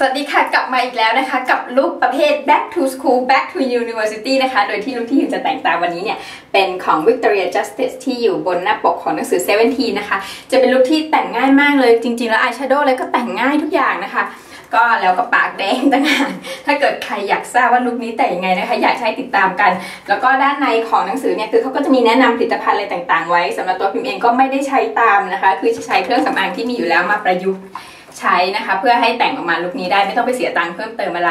สวัสดีค่ะ กลับมาอีกแล้วนะคะ กับลุคประเภท back to school back to university นะคะ โดยที่ลุคที่อยู่จะแต่งตามวันนี้เนี่ย เป็นของ Victoria Justice ที่อยู่บนหน้าปกของหนังสือ 17 นะคะ จะเป็นลุคที่แต่งง่ายมากเลย จริง ๆ แล้วอายแชโดว์อะไรก็แต่งง่ายทุกอย่างนะคะ ก็แล้วก็ปากแดงต่างหากถ้าเกิดใครอยากทราบว่าลุคนี้แต่งยังไงนะคะ อยากให้ติดตามกัน แล้วก็ด้านในของหนังสือเนี่ยคือเขาก็จะมีแนะนำผลิตภัณฑ์อะไรต่าง ๆ ไว้สำหรับตัวพิมพ์เองก็ไม่ได้ใช้ตามนะคะ คือจะใช้เครื่องสำอางที่มีอยู่แล้วมาประยุกต์ ใช้นะคะ เพื่อให้แต่งออกมาลุคนี้ได้ไม่ต้องไปเสียตังค์เพิ่มเติมอะไร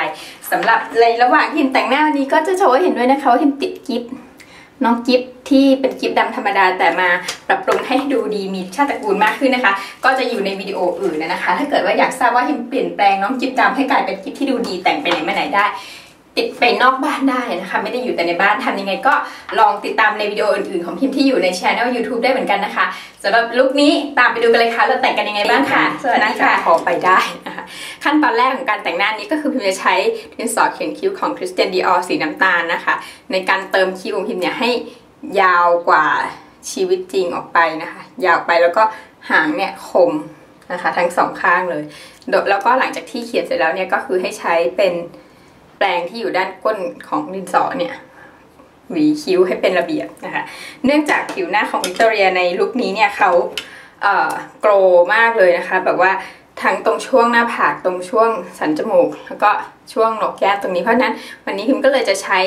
สำหรับในระหว่างที่แต่งหน้าวันนี้ก็จะโชว์ให้เห็นด้วยนะคะว่าเห็นติดกิฟต์น้องกิฟที่เป็นกิฟต์ดำธรรมดาแต่มาปรับปรุงให้ดูดีมีชาติตระกูลมากขึ้นนะคะ ก็จะอยู่ในวิดีโออื่นนะคะ ถ้าเกิดว่าอยากทราบว่าเห็นเปลี่ยนแปลงน้องกิฟต์ดำให้กลายเป็นกิฟที่ดูดีแต่งไปไหนมาไหนได้ ติดไปนอกบ้านได้นะคะ ไม่ได้อยู่แต่ในบ้านทำยังไงก็ลองติดตามในวิดีโออื่นๆของพิมพ์ที่อยู่ในช anel YouTube ได้เหมือนกันนะคะสำหรับลุคนี้ตามไปดูกันเลยค่ะเราแต่งกันยังไงบ้างค่ะสวัสดีค่ะพอไปได้นะคะขั้นตอนแรกของการแต่งหน้านี้ก็คือพิมพ์จะใช้ดินสอเขียนคิ้วของ Christian Dior สีน้ำตาลนะคะ ในการเติมคิ้วของพิมพ์เนี่ยให้ยาวกว่าชีวิตจริงออกไปนะคะ ยาวไปแล้วก็หางเนี่ยคมนะคะ ทั้งสองข้างเลยแล้วก็หลังจากที่เขียนเสร็จแล้วเนี่ยก็คือให้ใช้เป็น แปรงที่อยู่ด้านก้นของดินสอเนี่ยหวีคิ้วให้เป็นระเบียบนะคะ เนื่องจากผิวหน้าของวิกตอเรียในลุคนี้เนี่ยเขาเอ่อโกรมากเลยนะคะ แบบว่าทั้งตรงช่วงหน้าผากตรงช่วงสันจมูก แล้วก็ช่วงหนกแก้มตรงนี้เพราะนั้น วันนี้พิมก็เลยจะใช้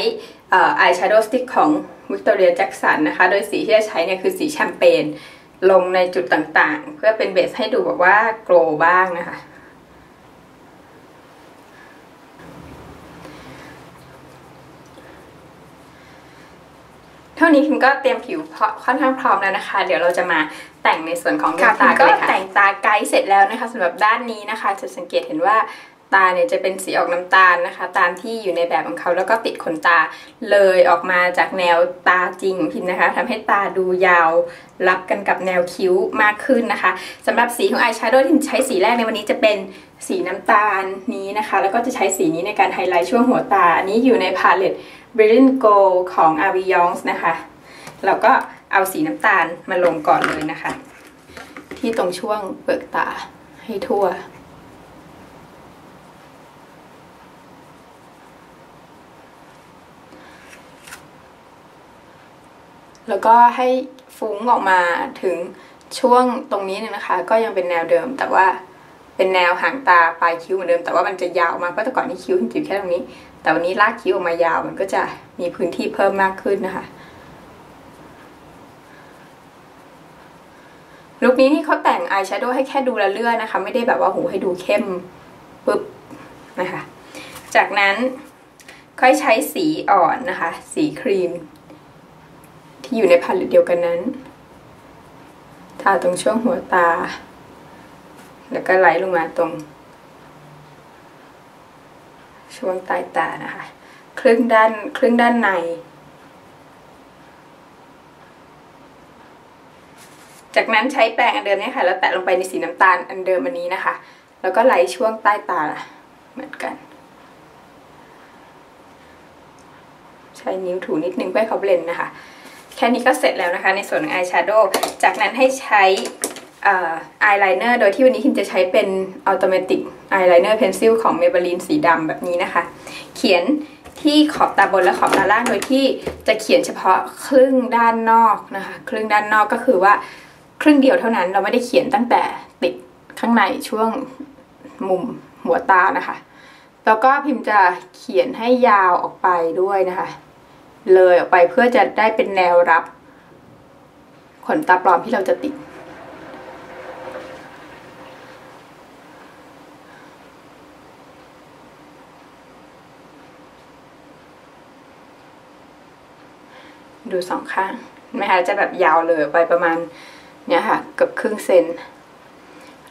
อายแชโดว์สติ๊กของวิกตอเรียแจ็คสันนะคะ โดยสีที่จะใช้เนี่ยคือสีแชมเปญลงในจุดต่างๆ เพื่อเป็นเบสให้ดูแบบว่าโกรบ้างนะคะ ท่านี้คิมก็เตรียมผิวค่อนข้างพร้อมแล้วนะคะ เดี๋ยวเราจะมาแต่งในส่วนของดวงตาก็แต่งตาไกด์เสร็จแล้วนะคะสำหรับด้านนี้นะคะ จะสังเกตเห็นว่า ตาเนี่ยจะเป็นสีออกน้ำตาลนะคะ ตามที่อยู่ในแบบของเขาแล้วก็ติดขนตาเลยออกมาจากแนวตาจริงพิมนะคะทำให้ตาดูยาวรับกันกับแนวคิ้วมากขึ้นนะคะสำหรับสีของอายแชโดว์ที่ใช้สีแรกในวันนี้จะเป็นสีน้ำตาลนี้นะคะ แล้วก็จะใช้สีนี้ในการไฮไลท์ช่วงหัวตา อันนี้อยู่ในพาเลต Brilliant Gold ของ a v i y o n นะคะเราก็เอาสีน้ำตาลมาลงก่อนเลยนะคะ ที่ตรงช่วงเปลือกตาให้ทั่ว แล้วก็ให้ฟุ้งออกมาถึงช่วงตรงนี้นึงนะคะ ก็ยังเป็นแนวเดิม แต่ว่าเป็นแนวหางตาปลายคิ้วเหมือนเดิม แต่ว่ามันจะยาวมาเพราะแต่ก่อนนี่คิ้วอยู่แค่ตรงนี้ แต่วันนี้ลากคิ้วออกมายาวมันก็จะมีพื้นที่เพิ่มมากขึ้นนะคะลุคนี้นี่เขาแต่งอายแชโดว์ให้แค่ดูละเลื่อนนะคะ ไม่ได้แบบว่าหูให้ดูเข้มปุ๊บนะคะ จากนั้นค่อยใช้สีอ่อนนะคะ สีครีม ที่อยู่ในพาเลตเดียวกันนั้น ทาตรงช่วงหัวตา แล้วก็ไล่ลงมาตรง ช่วงใต้ตานะคะครึ่งด้านครึ่งด้านใน จากนั้นใช้แปรงอันเดิมนี่ค่ะ แล้วแตะลงไปในสีน้ำตาลอันเดิมอันนี้นะคะ แล้วก็ไล่ช่วงใต้ตาเหมือนกัน ใช้นิ้วถูนิดนึงเพื่อเขาเบลนนะคะ ค่นี้ก็เสร็จแล้วนะคะในส่วนของอายแชโดว์จากนั้นให้ใช้อายไลเนอร์โดยที่วันนี้คิมจะใช้เป็นอัตโนมัติอายไลเนอร์เพนซิลของเมเบลีนสีดำแบบนี้นะคะ เขียนที่ขอบตาบนและขอบตาล่างโดยที่จะเขียนเฉพาะครึ่งด้านนอกนะคะ ครึ่งด้านนอกก็คือว่าครึ่งเดียวเท่านั้นเราไม่ได้เขียนตั้งแต่ติดข้างในช่วงมุมหัวตานะคะ แล้วก็พิมพ์จะเขียนให้ยาวออกไปด้วยนะคะ เลยออกไปเพื่อจะได้เป็นแนวรับขนตาปลอมที่เราจะติด ดูสองข้างไหมคะจะแบบยาวเลยไปประมาณเนี่ยค่ะเกือบครึ่งเซน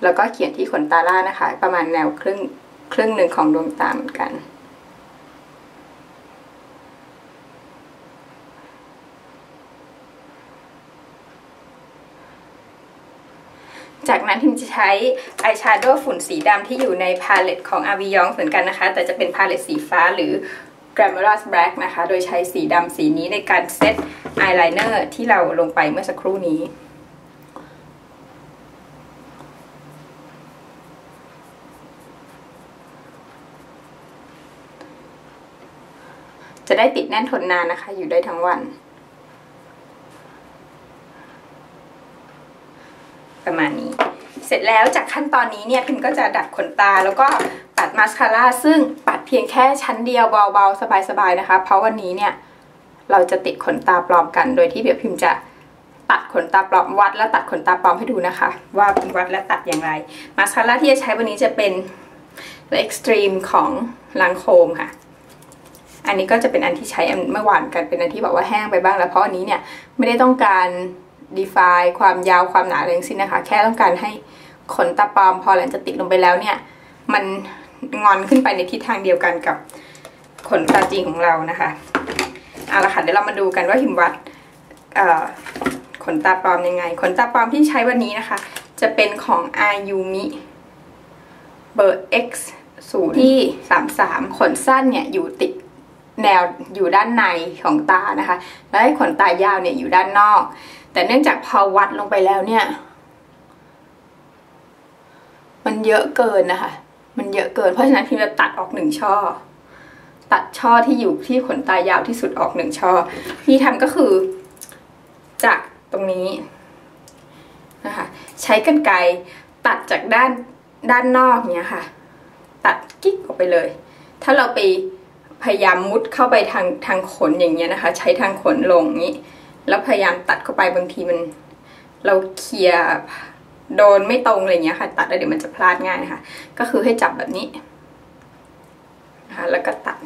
แล้วก็เขียนที่ขนตาล่านะคะ ประมาณแนวครึ่งครึ่งหนึ่งของดวงตาเหมือนกัน จากนั้นพิมจะใช้อายแชโดว์ฝุ่นสีดำที่อยู่ในพาเลตของ a v i y o n เหมือนกันนะคะ แต่จะเป็นพาเลตสีฟ้าหรือ g r a m m a r a s Black นะคะ โดยใช้สีดำสีนี้ในการเซตอายไลเนอร์ที่เราลงไปเมื่อสักครู่นี้จะได้ติดแน่นทนนานนะคะ อยู่ได้ทั้งวัน ประมาณนี้ เสร็จแล้วจากขั้นตอนนี้เนี่ยพิมก็จะดัดขนตาแล้วก็ปัดมาสคาร่าซึ่งปัดเพียงแค่ชั้นเดียวเบาๆ สบายๆนะคะ เพราะวันนี้เนี่ยเราจะติดขนตาปลอมกัน โดยที่เดี๋ยวพิมจะตัดขนตาปลอมวัดและตัดขนตาปลอมให้ดูนะคะ ว่าวัดและตัดอย่างไรมาสคาร่าที่จะใช้วันนี้จะเป็น Extreme ของลังโคมค่ะ อันนี้ก็จะเป็นอันที่ใช้เมื่อวานกันเป็นอันที่บอกว่าแห้งไปบ้างแล้วเพราะอันนี้เนี่ยไม่ได้ต้องการ define ความยาวความหนาอะไรทั้งสิ้นนะคะ แค่ต้องการให้ขนตาปลอมพอหลังจากติดลงไปแล้วเนี่ย มันงอนขึ้นไปในทิศทางเดียวกันกับขนตาจริงของเรานะคะเอาละค่ะเดี๋ยวเรามาดูกันว่าหิมวัดขนตาปลอมยังไง ขนตาปลอมที่ใช้วันนี้นะคะ จะเป็นของอายุมิเบอร์ X ศูนย์ที่สามสามขนสั้นเนี่ยอยู่ติด แนวอยู่ด้านในของตานะคะ แล้วขนตายาวเนี่ยอยู่ด้านนอก แต่เนื่องจากพอวัดลงไปแล้วเนี่ย มันเยอะเกินนะคะ มันเยอะเกิน เพราะฉะนั้นพิมจะตัดออกหนึ่งช่อ ตัดช่อที่อยู่ที่ขนตายาวที่สุดออกหนึ่งช่อที่ทำก็คือจากตรงนี้นะคะใช้กันไกรตัดจากด้านด้านนอกเนี่ยค่ะ ตัดกิ๊กออกไปเลย ถ้าเราไป พยายามมุดเข้าไปทางทางขนอย่างเงี้ยนะคะ ใช้ทางขนลงนี้ แล้วพยายามตัดเข้าไปบางทีมัน เราเคลียร์โดนไม่ตรงอะไรเงี้ยค่ะ ตัดแล้วเดี๋ยวมันจะพลาดง่ายนะคะ ก็คือให้จับแบบนี้นะคะแล้วก็ตัด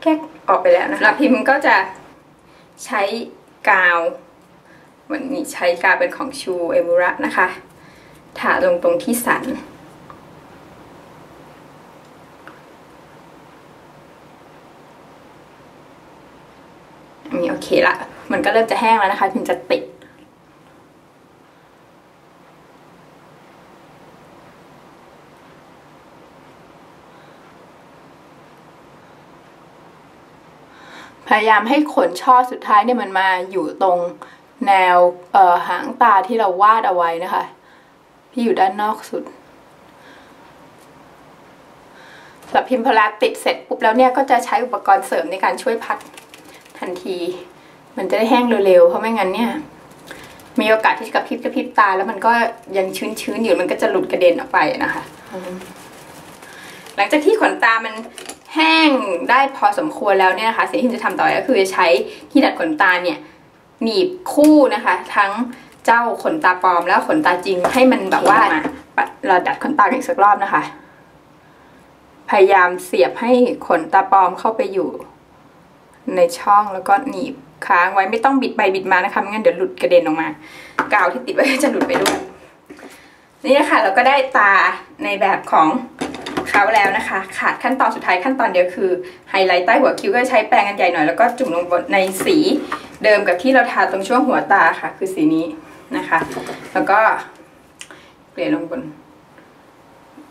แค่ออกไปแล้วนะคะแล้วพิมพ์ก็จะใช้กาว วันนี้ใช้กาวเป็นของชูเอมูระนะคะถาลงตรงที่สัน อันนี้โอเคละ มันก็เริ่มจะแห้งแล้วนะคะพิมจะติด พยายามให้ขนช่อสุดท้ายเนี่ยมันมาอยู่ตรง แนวหางตาที่เราวาดเอาไว้นะคะ ที่อยู่ด้านนอกสุดสำหรับพิมพ์พลาติดเสร็จปุ๊บแล้วเนี่ยก็จะใช้อุปกรณ์เสริมในการช่วยพัดทันที มันจะได้แห้งเร็วๆ เพราะไม่งั้นเนี่ย มีโอกาสที่กระพริบกระพริบตา แล้วมันก็ยังชื้นๆอยู่มันก็จะหลุดกระเด็นออกไปนะคะ หลังจากที่ขนตามันแห้งได้พอสมควรแล้วเนี่ยนะคะสิ่งที่จะทำต่อก็คือจะใช้ที่ดัดขนตาเนี่ย หนีบคู่นะคะ ทั้งเจ้าขนตาปลอมแล้วขนตาจริงให้มันแบบว่าเราดัดขนตาอีกสักรอบนะคะ พยายามเสียบให้ขนตาปลอมเข้าไปอยู่ ในช่องแล้วก็หนีบค้างไว้ไม่ต้องบิดไปบิดมานะคะไม่งั้นเดี๋ยวหลุดกระเด็นออกมากาวที่ติดไว้จะหลุดไปด้วยนี่นะคะเราก็ได้ตาในแบบของ เขาแล้วนะคะ ขาดขั้นตอนสุดท้ายขั้นตอนเดียวคือไฮไลท์ใต้หัวคิ้วก็ใช้แปรงกันใหญ่หน่อยแล้วก็จุ่มลงบนในสีเดิมกับที่เราทาตรงช่วงหัวตาค่ะ คือสีนี้นะคะ แล้วก็เปลี่ยนลงบน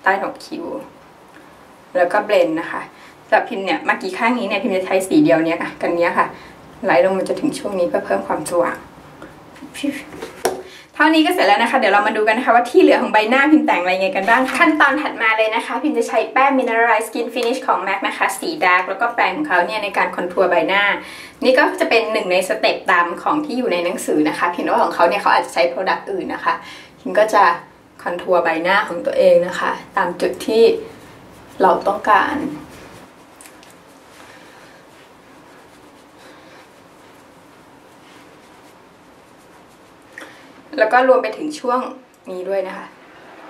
ใต้หนกคิ้วแล้วก็เบลนนะคะสำหรับพิมพ์เนี่ยเมื่อกี้ข้างนี้เนี่ยพิมพ์จะใช้สีเดียวเนี้ยค่ะ กันเนี้ยค่ะไหลลงมันจะถึงช่วงนี้เพื่อเพิ่มความสว่าง เท่านี้ก็เสร็จแล้วนะคะ เดี๋ยวเรามาดูกันนะคะ ว่าที่เหลือของใบหน้าพิมแต่งอะไรไงกันบ้าง ขั้นตอนถัดมาเลยนะคะ พิมจะใช้แป้ง Mineralize Skin Finish ของ MAC นะคะ สีดาร์กแล้วก็แปรงของเขาเนี่ยในการคอนทัวร์ใบหน้า นี่ก็จะเป็นหนึ่งในสเต็ปตามของที่อยู่ในหนังสือนะคะพียงแต่ว่าของเขาเนี่ยเขาอาจจะใช้โปรดักต์อื่นนะคะพิมก็จะคอนทัวร์ใบหน้าของตัวเองนะคะ ตามจุดที่เราต้องการ แล้วก็รวมไปถึงช่วงนี้ด้วยนะคะ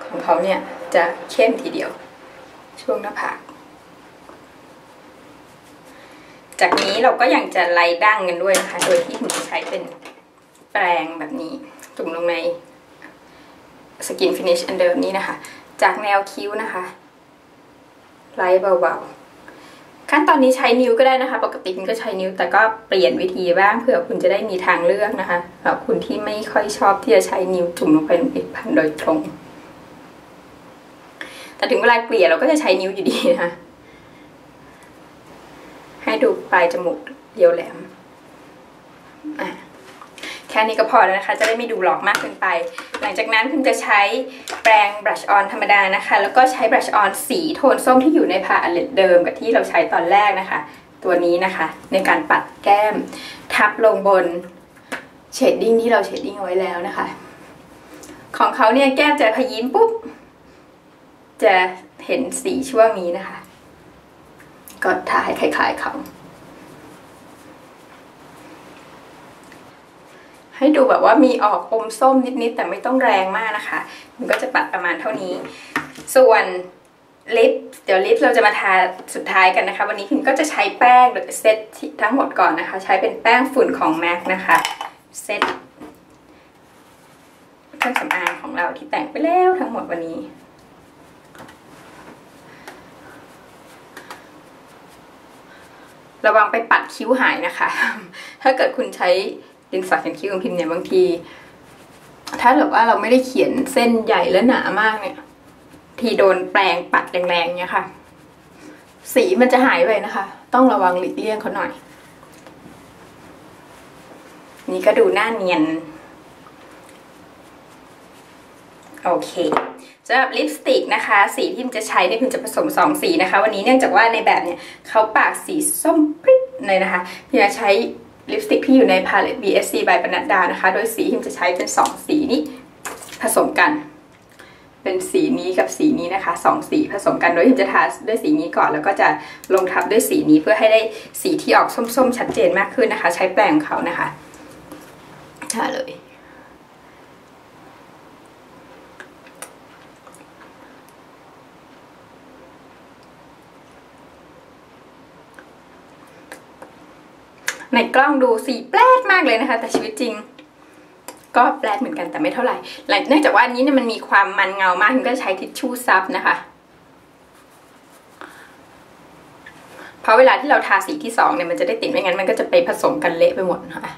ของเขาเนี่ยจะเข้มทีเดียว ช่วงหน้าผากจากนี้เราก็ยังจะไล่ดั้งกันด้วยนะคะ โดยที่ผมจะใช้เป็นแปรงแบบนี้จุ่มลงในสกินฟินิชอันเดิมนี้นะคะ จากแนวคิ้วนะคะ ไล่เบาๆ ขั้นตอนนี้ใช้นิ้วก็ได้นะคะ ปกติก็ใช้นิ้วแต่ก็เปลี่ยนวิธีบ้างเผื่อคุณจะได้มีทางเลือกนะคะสำหรับคุณที่ไม่ค่อยชอบที่จะใช้นิ้วจุ่มลงไปในผลิตภัณฑ์โดยตรง แต่ถึงเวลาเกลี่ยเราก็จะใช้นิ้วอยู่ดีนะคะให้ดูปลายจมูกเดียวแหลม ค่ค่นี้ก็พอแล้วนะคะ จะได้ไม่ดูหลอกมากเกินไป หลังจากนั้นพิมจะใช้แปรงบลัชออนธรรมดานะคะ แล้วก็ใช้บลัชออนสีโทนส้มที่อยู่ในพาเลตเดิมกับที่เราใช้ตอนแรกนะคะ ตัวนี้นะคะ ในการปัดแก้ม ทับลงบนเชดดิ้งที่เราเชดดิ้งเอาไว้แล้วนะคะ ของเขาเนี่ยแก้มจะพยิ้มปุ๊บ จะเห็นสีช่วงนี้นะคะ ก็ทาให้คล้ายๆเขา ให้ดูแบบว่ามีออกอมส้มนิดๆแต่ไม่ต้องแรงมากนะคะ มันก็จะปัดประมาณเท่านี้ ส่วนลิปเดี๋ยวลิปเราจะมาทาสุดท้ายกันนะคะ วันนี้พิมก็จะใช้แป้งเซตทั้งหมดก่อนนะคะ ใช้เป็นแป้งฝุ่นของ MAC นะคะเซตเครื่องสำอางของเราที่แต่งไปแล้วทั้งหมดวันนี้ระวังไปปัดคิ้วหายนะคะ ถ้าเกิดคุณใช้ นสอเขียนคิ้วของพิมพ์เนี่ยบางที ถ้าเกิดว่าเราไม่ได้เขียนเส้นใหญ่และหนามากเนี่ย ทีโดนแปรงปัดแรงๆเนี่ยค่ะ สีมันจะหายไปนะคะ ต้องระวังหลีกเลี่ยงเขาหน่อย นี่ก็ดูหน้าเนียนโอเคสำหรับลิปสติกนะคะ สีที่พิมจะใช้เนี่ยพิมจะผสม 2 สีนะคะ วันนี้เนื่องจากว่าในแบบเนี่ยเขาปากสีส้มปริ๊ดเลยนะคะพิมจะใช้ ลิปสติกที่อยู่ในพาเลต BSC by ปนัดดานะคะ โดยสีพิมจะใช้เป็น 2 สีนี้ผสมกัน เป็นสีนี้กับสีนี้นะคะสองสีผสมกัน โดยพิมจะทาด้วยสีนี้ก่อน แล้วก็จะลงทับด้วยสีนี้เพื่อให้ได้สีที่ออกส้มๆ ชัดเจนมากขึ้นนะคะ ใช้แปรงเขานะคะทาเลย ใน กล้องดูสีแปลกมากเลยนะคะ แต่ชีวิตจริง ก็แปลกเหมือนกันแต่ไม่เท่าไหร่เนื่องจากว่าอันนี้เนี่ยมันมีความมันเงามากก็ใช้ทิชชู่ซับนะคะเพราะเวลาที่เราทาสีที่สองเนี่ยมันจะได้ติดไม่งั้นมันก็จะไปผสมกันเละไปหมดนะคะ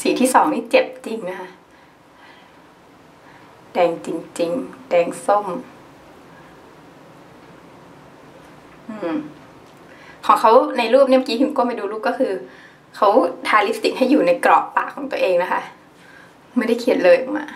สีที่สองนี่เจ็บจริงนะคะ แดงจริง ๆ แดงส้ม อืม ของเขาในรูปเนี่ยเมื่อกี้พิมก็ไปดูรูปก็คือเขาทาลิปสติกให้อยู่ในกรอบปากของตัวเองนะคะ ไม่ได้เขียนเลยออกมา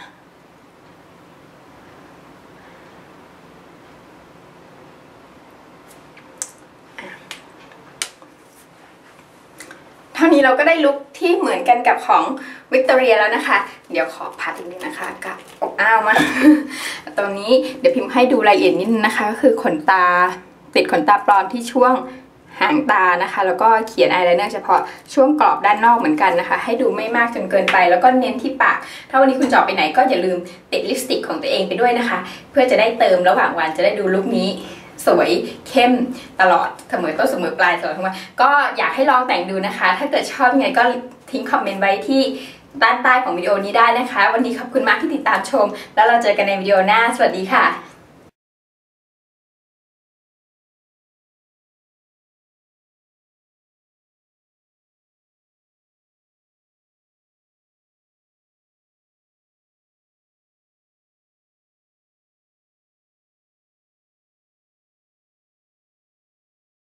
เท่านี้เราก็ได้ลุคที่เหมือนกันกับของวิกตอเรียแล้วนะคะ เดี๋ยวขอพัดอีกนิดนะคะกับอบอ้าวมาตอนนี้เดี๋ยวพิมพ์ให้ดูรายละเอียดนิดนึงนะคะ ก็คือขนตา ติดขนตาปลอมที่ช่วงหางตานะคะ แล้วก็เขียนอายไลเนอร์เฉพาะช่วงกรอบด้านนอกเหมือนกันนะคะ ให้ดูไม่มากจนเกินไป แล้วก็เน้นที่ปาก ถ้าวันนี้คุณจออกไปไหนก็อย่าลืมติดลิปสติกของตัวเองไปด้วยนะคะ เพื่อจะได้เติมระหว่างวันจะได้ดูลุคนี้สวยเข้มตลอดเสมอต้นเสมอปลายตลอดทั้งวันก็อยากให้ลองแต่งดูนะคะ ถ้าเกิดชอบยังไงก็ทิ้งคอมเมนต์ไว้ที่ด้านใต้ของวิดีโอนี้ได้นะคะ วันนี้ขอบคุณมากที่ติดตามชม แล้วเราเจอกันในวิดีโอหน้า สวัสดีค่ะ